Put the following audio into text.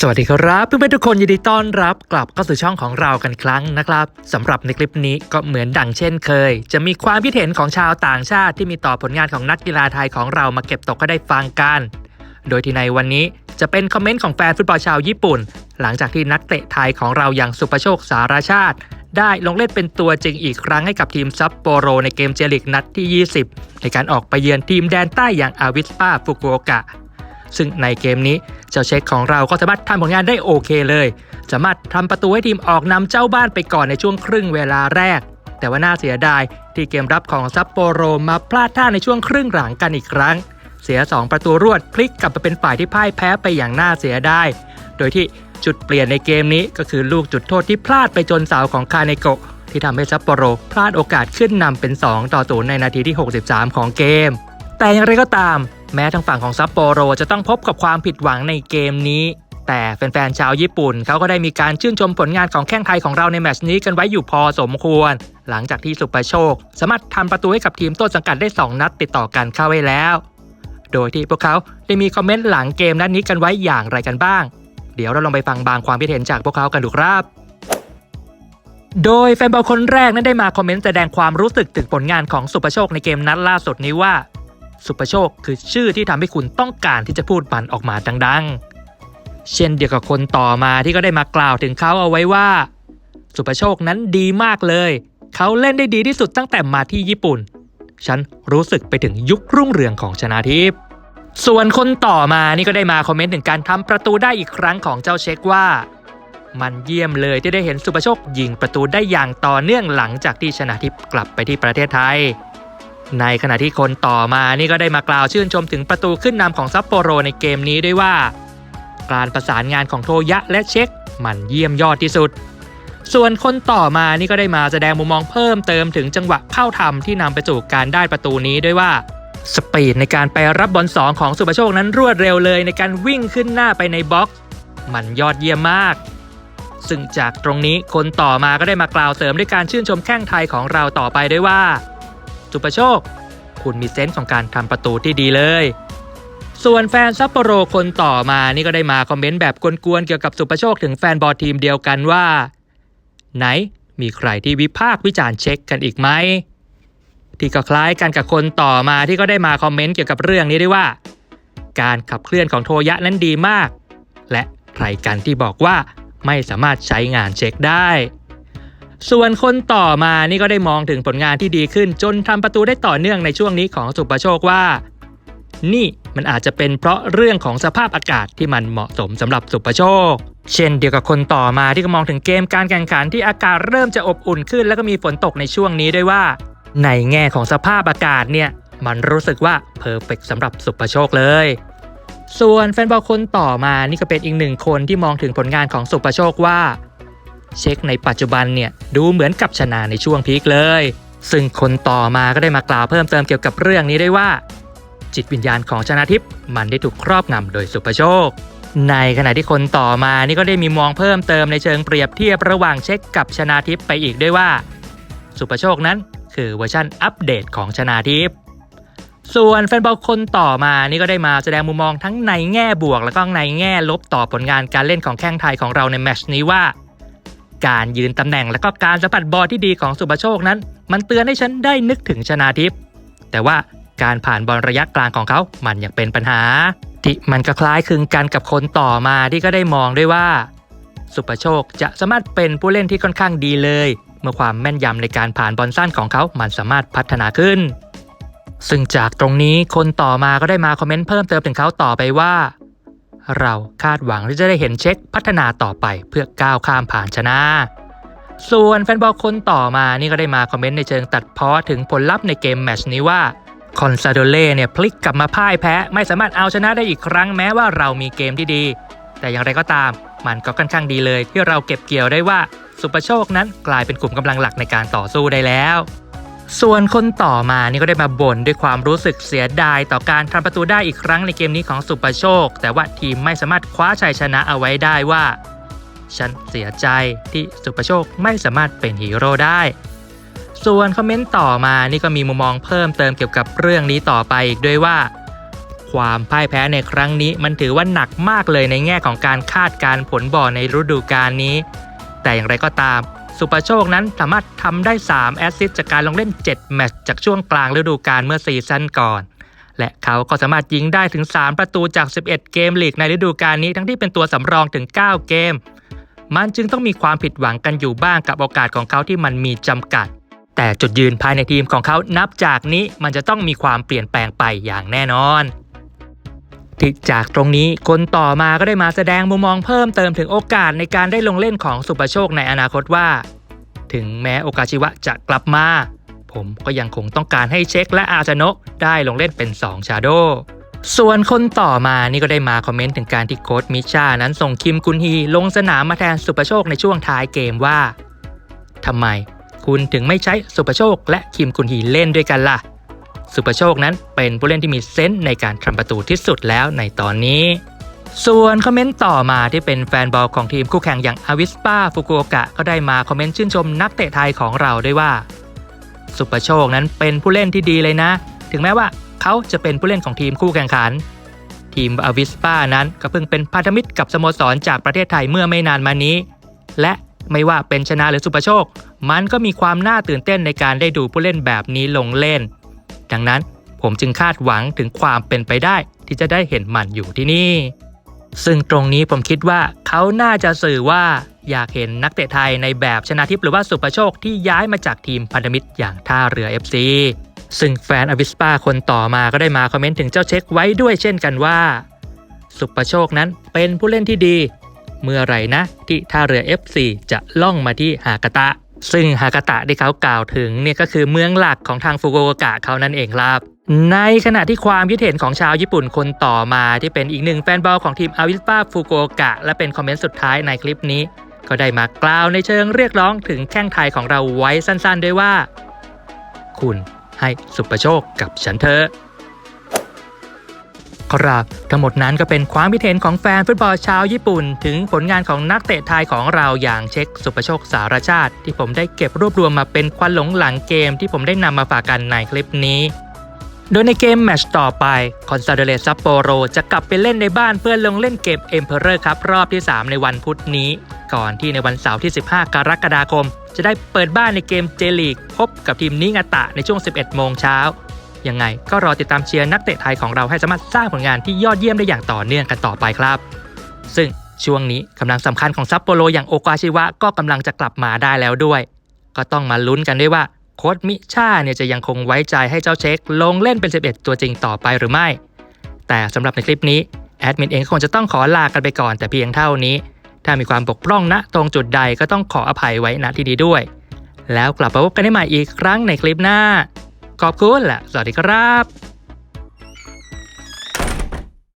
สวัสดีครับเพื่อนๆทุกคนยินดีต้อนรับกลับเข้าสู่ช่องของเรากันอีกครั้งนะครับสำหรับในคลิปนี้ก็เหมือนดังเช่นเคย จะมีความคิดเห็นของชาวต่างชาติที่มีต่อผลงานของนักกีฬาไทยของเรามาเก็บตกก็ได้ฟังกัน โดยที่ในวันนี้จะเป็นคอมเมนต์ของแฟนฟุตบอลชาวญี่ปุ่น หลังจากที่นักเตะไทยของเราอย่างสุประโชคสารชาติ ได้ลงเล่นเป็นตัวจริงอีกครั้งให้กับทีมซัปโปโรในเกมเจลิกนัดที่ 20 ในการออกไปเยือนทีมแดนใต้อย่างอาวิสปาฟุกุโอกะ ซึ่งในเกมนี้เจ้าเช็คของเราก็สามารถทำผลงานได้โอเคเลย สามารถทำประตูให้ทีมออกนำเจ้าบ้านไปก่อนในช่วงครึ่งเวลาแรก แต่ว่าน่าเสียดายที่เกมรับของซัปโปโรมาพลาดท่าในช่วงครึ่งหลังกันอีกครั้ง เสีย 2 ประตูรวดพลิกกลับมาเป็นฝ่ายที่พ่ายแพ้ไปอย่างน่าเสียดายโดยที่จุดเปลี่ยนในเกมนี้ก็คือลูกจุดโทษที่พลาดไปจนเสาของคาเนโกะที่ทำให้ซัปโปโรพลาดโอกาสขึ้นนำเป็น 2 ต่อศูนย์ในนาทีที่ 63 ของเกม แต่อย่างไรก็ตาม แม้ทางฝั่งของซัปโปโรจะต้องพบกับความผิดหวังในเกมนี้ แต่แฟนๆชาวญี่ปุ่นเขาก็ได้มีการชื่นชมผลงานของแข้งไทยของเราในแมตช์นี้กันไว้อยู่พอสมควร หลังจากที่สุปโชค สามารถทำประตูให้กับทีมต้นสังกัดได้ 2 นัดติดต่อกันเข้าไว้แล้ว โดยที่พวกเขาได้มีคอมเมนต์หลังเกมนัดนี้กันไว้อย่างไรกันบ้าง เดี๋ยวเราลองไปฟังบางความคิดเห็นจากพวกเขากันดูครับโดยแฟนบอลคนแรกนั้นได้มาคอมเมนต์แสดงความรู้สึกถึงผลงานของสุปโชคในเกมนัดล่าสุดนี้ว่า สุปโชคคือชื่อที่ทำให้คุณต้องการที่จะพูดมันออกมาดังๆ เช่นเดียวกับคนต่อมาที่ก็ได้มากล่าวถึงเขาเอาไว้ว่า สุปโชคนั้นดีมากเลย เขาเล่นได้ดีที่สุดตั้งแต่มาที่ญี่ปุ่น ฉันรู้สึกไปถึงยุครุ่งเรืองของชนาทิพย์ส่วนคนต่อมานี่ก็ได้มาคอมเมนต์ถึงการทำประตูได้อีกครั้งของเจ้าเช็คว่า มันเยี่ยมเลยที่ได้เห็นสุปโชคยิงประตูได้อย่างต่อเนื่องหลังจากที่ชนะทิพย์กลับไปที่ประเทศไทย ในขณะที่คนต่อมานี่ก็ได้มากล่าวชื่นชมถึงประตูขึ้นนำของซัปโปโรในเกมนี้ด้วยว่า การประสานงานของโทยะและเช็คมันเยี่ยมยอดที่สุด ส่วนคนต่อมานี่ก็ได้มาแสดงมุมมองเพิ่มเติมถึงจังหวะเข้าทำที่นำไปสู่การได้ประตูนี้ด้วยว่าสปีดในการไปรับบอลสองของสุปโชคนั้นรวดเร็วเลยในการวิ่งขึ้นหน้าไปในบ็อกซ์มันยอดเยี่ยมมาก ซึ่งจากตรงนี้คนต่อมาก็ได้มากล่าวเสริมด้วยการชื่นชมแข้งไทยของเราต่อไปด้วยว่า สุปโชค คุณมีเซนส์ของการทำประตูที่ดีเลย ส่วนแฟนซัปโปโรคนต่อมานี่ก็ได้มาคอมเมนต์แบบกวนๆเกี่ยวกับสุปโชคถึงแฟนบอลทีมเดียวกันว่า ไหนมีใครที่วิพากษ์วิจารณ์เช็คกันอีกไหมที่ก็คล้ายกันกับคนต่อมาที่ก็ได้มาคอมเมนต์เกี่ยวกับเรื่องนี้ด้วยว่า การขับเคลื่อนของโทยะนั้นดีมาก และใครกันที่บอกว่าไม่สามารถใช้งานเช็คได้ ส่วนคนต่อมานี่ก็ได้มองถึงผลงานที่ดีขึ้น จนทำประตูได้ต่อเนื่องในช่วงนี้ของสุปโชคว่า นี่มันอาจจะเป็นเพราะเรื่องของสภาพอากาศที่มันเหมาะสมสำหรับสุปโชค เช่นเดียวกับคนต่อมาที่ก็มองถึงเกมการแข่งขันที่อากาศเริ่มจะอบอุ่นขึ้น แล้วก็มีฝนตกในช่วงนี้ด้วยว่า ในแง่ของสภาพอากาศเนี่ยมันรู้สึกว่าเพอร์เฟกสำหรับสุปโชคเลย ส่วนแฟนบอลคนต่อมานี่ก็เป็นอีกหนึ่งคนที่มองถึงผลงานของสุปโชคว่า เช็คในปัจจุบันเนี่ยดูเหมือนกับชนะในช่วงพีคเลย ซึ่งคนต่อมาก็ได้มากล่าวเพิ่มเติมเกี่ยวกับเรื่องนี้ได้ว่า จิตวิญญาณของชนะทิพย์มันได้ถูกครอบงำโดยสุปโชค ในขณะที่คนต่อมานี่ก็ได้มีมองเพิ่มเติมในเชิงเปรียบเทียบระหว่างเช็คกับชนาทิพย์ไปอีกด้วยว่า สุปโชคนั้นคือเวอร์ชันอัปเดตของชนาทิพย์ส่วนแฟนบอลคนต่อมานี่ก็ได้มาแสดงมุมมองทั้งในแง่บวก และก็ในแง่ลบต่อผลงานการเล่นของแข้งไทยของเราในแมชนี้ว่า การยืนตำแหน่งและก็การสัมผัสบอลที่ดีของสุปโชคนั้น มันเตือนให้ฉันได้นึกถึงชนาทิพย์แต่ว่าการผ่านบอลระยะกลางของเขา มันยังเป็นปัญหา ที่มันก็คล้ายคลึงกันกับคนต่อมาที่ก็ได้มองด้วยว่า สุปโชคจะสามารถเป็นผู้เล่นที่ค่อนข้างดีเลย เมื่อความแม่นยำในการผ่านบอลสั้นของเขา มันสามารถพัฒนาขึ้น ซึ่งจากตรงนี้คนต่อมาก็ได้มาคอมเมนต์เพิ่มเติมถึงเขาต่อไปว่า เราคาดหวังที่จะได้เห็นเช็คพัฒนาต่อไปเพื่อก้าวข้ามผ่านชนะ ส่วนแฟนบอลคนต่อมานี่ก็ได้มาคอมเมนต์ในเชิงตัดพ้อถึงผลลัพธ์ในเกมแมชนี้ว่าคอนซาโดเล่เนี่ยพลิกกลับมาพ่ายแพ้ไม่สามารถเอาชนะได้อีกครั้งแม้ว่าเรามีเกมที่ดี แต่อย่างไรก็ตามมันก็ค่อนข้างดีเลยที่เราเก็บเกี่ยวได้ว่าสุปโชคนั้นกลายเป็นกลุ่มกำลังหลักในการต่อสู้ได้แล้ว ส่วนคนต่อมานี่ก็ได้มาบ่นด้วยความรู้สึกเสียดายต่อการทำประตูได้อีกครั้งในเกมนี้ของสุปโชค แต่ว่าทีมไม่สามารถคว้าชัยชนะเอาไว้ได้ว่า ฉันเสียใจที่สุปโชคไม่สามารถเป็นฮีโร่ได้ ส่วนคอมเมนต์ต่อมานี่ก็มีมุมมองเพิ่มเติมเกี่ยวกับเรื่องนี้ต่อไปอีกด้วยว่า ความพ่ายแพ้ในครั้งนี้มันถือว่าหนักมากเลยในแง่ของการคาดการผลบ่อในฤดูกาลนี้ แต่อย่างไรก็ตาม สุปโชคนั้นสามารถทำได้ 3 แอสซิสต์จากการลงเล่น 7 แมตช์จากช่วงกลางฤดูกาลเมื่อซีซั่นก่อน และเขาก็สามารถยิงได้ถึง 3 ประตูจาก 11 เกมลีกในฤดูกาลนี้ทั้งที่เป็นตัวสำรองถึง 9 เกม มันจึงต้องมีความผิดหวังกันอยู่บ้างกับโอกาสของเขาที่มันมีจำกัด แต่จุดยืนภายในทีมของเขานับจากนี้มันจะต้องมีความเปลี่ยนแปลงไปอย่างแน่นอน ที่จากตรงนี้คนต่อมาก็ได้มาแสดงมุมมองเพิ่มเติมถึงโอกาสในการได้ลงเล่นของสุปโชคในอนาคตว่า ถึงแม้โอกาชิวะจะกลับมา ผมก็ยังคงต้องการให้เช็คและอาจานะได้ลงเล่นเป็น 2 ชาโดส่วนคนต่อมานี่ก็ได้มาคอมเมนต์ถึงการที่โค้ชมิชานั้นส่งคิมกุนฮีลงสนามมาแทนสุปโชคในช่วงท้ายเกมว่าทำไมคุณถึงไม่ใช้สุปโชคและคิมกุนฮีเล่นด้วยกันล่ะ สุปโชคนั้นเป็นผู้เล่นที่มีเซนส์ในการทำประตูที่สุดแล้วในตอนนี้ ส่วนคอมเมนต์ต่อมาที่เป็นแฟนบอลของทีมคู่แข่งอย่างอาวิสปาฟุกุโอกะก็ได้มาคอมเมนต์ชื่นชมนักเตะไทยของเราด้วยว่า สุปโชคนั้นเป็นผู้เล่นที่ดีเลยนะ ถึงแม้ว่าเขาจะเป็นผู้เล่นของทีมคู่แข่งขัน ทีมอาวิสปานั้นก็เพิ่งเป็นพันธมิตรกับสโมสรจากประเทศไทยเมื่อไม่นานมานี้ และไม่ว่าเป็นชนะหรือสุปโชค มันก็มีความน่าตื่นเต้นในการได้ดูผู้เล่นแบบนี้ลงเล่น ดังนั้นผมจึงคาดหวังถึงความเป็นไปได้ที่จะได้เห็นมันอยู่ที่นี่ ซึ่งตรงนี้ผมคิดว่าเขาน่าจะสื่อว่าอยากเห็นนักเตะไทยในแบบชนะทิพย์หรือว่าสุปโชคที่ย้ายมาจากทีมพันธมิตรอย่างท่าเรือ FC ซึ่งแฟนอวิสปาคนต่อมาก็ได้มาคอมเมนต์ถึงเจ้าเช็คไว้ด้วยเช่นกันว่า สุปโชคนั้นเป็นผู้เล่นที่ดี เมื่อไหร่นะที่ท่าเรือ FC จะล่องมาที่ฮากาตะ ซึ่งฮากาตะที่เขากล่าวถึงเนี่ยก็คือเมืองหลักของทางฟุกุโอกะเขานั่นเองครับ ในขณะที่ความคิดเห็นของชาวญี่ปุ่นคนต่อมาที่เป็นอีกหนึ่งแฟนบอลของทีมอาวิสปาฟุกุโอกะและเป็นคอมเมนต์สุดท้ายในคลิปนี้ ก็ได้มากล่าวในเชิงเรียกร้องถึงแข้งไทยของเราไว้สั้นๆ ด้วยว่า คุณให้สุปโชคกับฉันเถอะ ครับทั้งหมดนั้นก็เป็นความคิดเห็นของแฟนฟุตบอลชาวญี่ปุ่น ถึงผลงานของนักเตะไทยของเราอย่างเช็คสุปโชคสารชาติ ที่ผมได้เก็บรวบรวมมาเป็นควันหลงหลังเกมที่ผมได้นำมาฝากกันในคลิปนี้โดยในเกมแมตช์ต่อไปคอนซาเดเลซัปโปโรจะกลับไปเล่นในบ้านเพื่อลงเล่นเกมเอ็มเพอเรอร์ครับรอบที่ 3 ในวันพุธนี้ ก่อนที่ในวันเสาร์ที่ 15 กรกฎาคม จะได้เปิดบ้านในเกมเจลีกพบกับทีมนิงาตะในช่วง 11 โมงเช้า ยังไงก็รอติดตามเชียร์นักเตะไทยของเราให้สามารถสร้างผลงานที่ยอดเยี่ยมได้อย่างต่อเนื่องกันต่อไปครับ ซึ่งช่วงนี้กำลังสำคัญของซัปโปโรอย่างโอกาชิวะก็กำลังจะกลับมาได้แล้วด้วย ก็ต้องมาลุ้นกันด้วยว่าโค้ชมิชาเนี่ยจะยังคงไว้ใจให้เจ้าเช็ค ลงเล่นเป็น 11 ตัวจริงต่อไปหรือไม่ แต่สำหรับในคลิปนี้แอดมินเองคงจะต้องขอลากันไปก่อนแต่เพียงเท่านี้ ถ้ามีความบกพร่องณตรงจุดใดก็ต้องขออภัยไว้ณที่นี้ด้วย แล้วกลับมาพบกันได้ใหม่อีกครั้งในคลิปหน้า ขอบคุณและสวัสดีครับ